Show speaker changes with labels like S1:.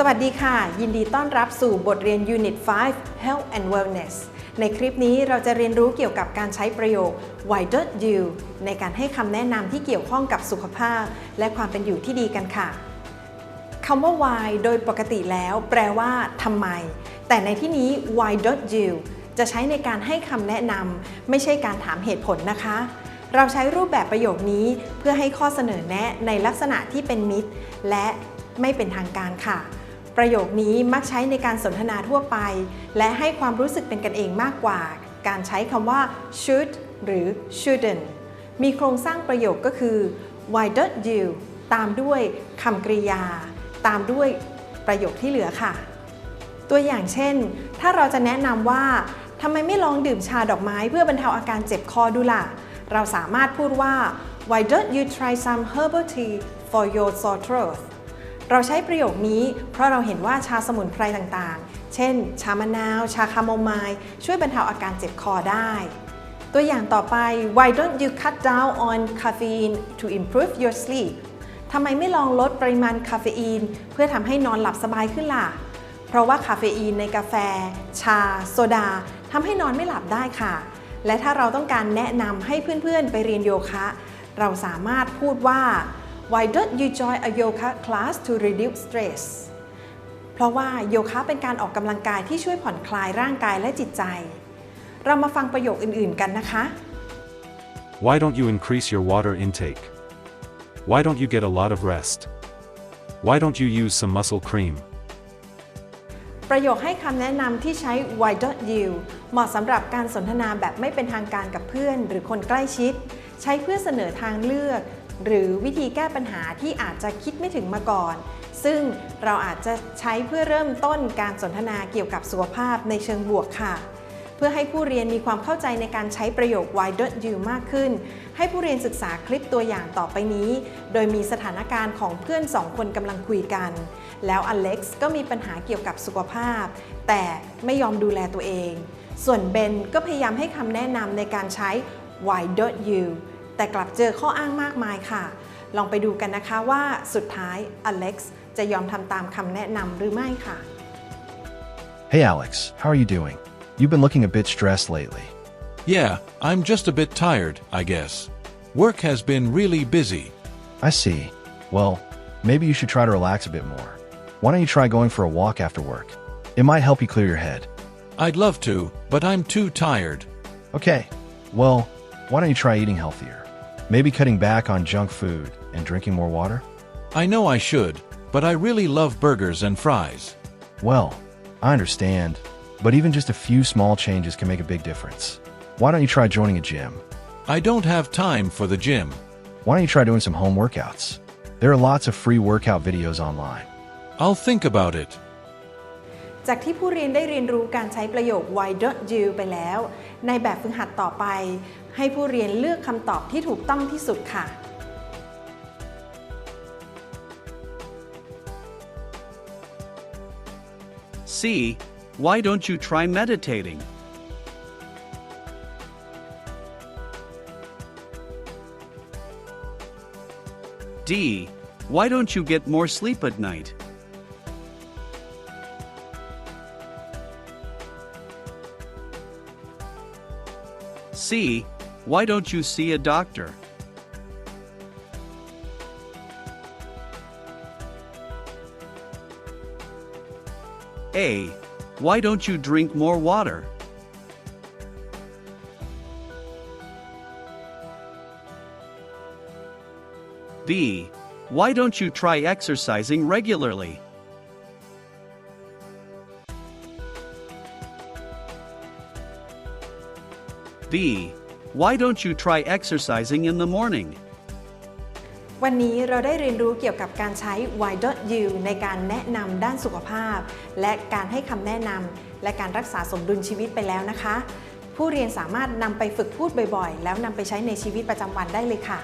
S1: สวัสดีค่ะ ยินดีต้อนรับสู่บทเรียน Unit 5 Health and Wellness ในคลิปนี้เราจะเรียนรู้เกี่ยวกับการใช้ประโยค Why don't you ในการให้คำแนะนำที่เกี่ยวข้องกับสุขภาพ และความเป็นอยู่ที่ดีกันค่ะคำว่า why โดยปกติแล้ว แปลว่าทำไม แต่ในที่นี้ why don't you จะใช้ในการให้คำแนะนำไม่ใช่การถามเหตุผลนะคะ เราใช้รูปแบบประโยคนี้เพื่อให้ข้อเสนอแนะในลักษณะที่เป็นมิตร และไม่เป็นทางการค่ะ ประโยคนี้มักใช้ในการสนทนาทั่วไป และให้ความรู้สึกเป็นกันเองมากกว่า การใช้คำว่า should หรือ shouldn't มีโครงสร้างประโยคก็คือ why don't you ตามด้วยคำกริยา ตามด้วยประโยคที่เหลือค่ะ ตัวอย่างเช่น ถ้าเราจะแนะนำว่าทำไมไม่ลองดื่มชาดอกไม้เพื่อบรรเทาอาการเจ็บคอดูล่ะ เราสามารถพูดว่า why don't you try some herbal tea for your sore throat เราใช้ประโยคนี้ เพราะเราเห็นว่าชาสมุนไพรต่างๆ เช่น ชามะนาว ชาคาโมไมล์ช่วยบรรเทาอาการเจ็บคอได้ ตัวอย่างต่อไป why don't you cut down on caffeine to improve your sleep ทำไมไม่ลองลดปริมาณคาเฟอีน เพื่อทำให้นอนหลับสบายขึ้นล่ะ เพราะว่าคาเฟอีนในกาแฟ ชา โซดาทำให้นอนไม่หลับได้ค่ะ และถ้าเราต้องการแนะนำให้เพื่อนๆไปเรียนโยคะ เราสามารถพูดว่า why don't you join a yoga class to reduce stress เพราะว่าโยคะเป็นการออกกำลังกายที่ช่วยผ่อนคลายร่างกายและจิตใจ เรามาฟังประโยคอื่นๆกันนะคะ
S2: Why don't you increase your water intake? Why don't you get a lot of rest? Why don't you use some muscle cream?
S1: ประโยคให้คำแนะนำที่ใช้ why don't you เหมาะสำหรับการสนทนาแบบไม่เป็นทางการกับเพื่อน หรือคนใกล้ชิด ใช้เพื่อเสนอทางเลือก หรือวิธีแก้ปัญหาที่อาจจะคิดไม่ถึงมาก่อน ซึ่งเราอาจจะใช้เพื่อเริ่มต้นการสนทนาเกี่ยวกับสุขภาพในเชิงบวกค่ะ เพื่อให้ผู้เรียนมีความเข้าใจในการใช้ประโยค why don't you มากขึ้น ให้ผู้เรียนศึกษาคลิปตัวอย่างต่อไปนี้ โดยมีสถานการณ์ของเพื่อนสองคนกำลังคุยกัน แล้วอเล็กซ์ก็มีปัญหาเกี่ยวกับสุขภาพ แต่ไม่ยอมดูแลตัวเอง ส่วนเบนก็พยายามให้คำแนะนำในการใช้ why don't you แต่กลับเจอข้ออ้างมากมายค่ะ ลองไปดูกันนะคะว่าสุดท้ายอเล็กซ์จะยอมทำตามคำแนะนำหรือไม่ค่ะ
S3: Hey Alex, how are you doing? You've been looking a bit stressed lately.
S4: Yeah, I'm just a bit tired, I guess. Work has been really busy.
S3: I see. Well, maybe you should try to relax a bit more. Why don't you try going for a walk after work? It might help you clear your head.
S4: I'd love to, but I'm too tired.
S3: Okay, well, why don't you try eating healthier? Maybe cutting back on junk food and drinking more water?
S4: I know I should, but I really love burgers and fries.
S3: Well, I understand, but even just a few small changes can make a big difference. Why don't you try joining a gym?
S4: I don't have time for the gym.
S3: Why don't you try doing some home workouts? There are lots of free workout videos online.
S4: I'll think about it.
S1: จากที่ผู้เรียนได้เรียนรู้การใช้ประโยค why don't you ไปแล้ว ในแบบฝึกหัดต่อไป ให้ผู้เรียนเลือกคำตอบที่ถูกต้องที่สุดค่ะ
S5: C. Why don't you try meditating? D. Why don't you get more sleep at night? C. Why don't you see a doctor? A. Why don't you drink more water? B. Why don't you try exercising regularly? B. Why don't you try exercising in the morning?
S1: วันนี้เราได้เรียนรู้เกี่ยวกับการใช้ why don't you ในการแนะนำด้านสุขภาพ และการให้คำแนะนำและการรักษาสมดุลชีวิตไปแล้วนะคะ ผู้เรียนสามารถนำไปฝึกพูดบ่อยๆ แล้วนำไปใช้ในชีวิตประจำวันได้เลยค่ะ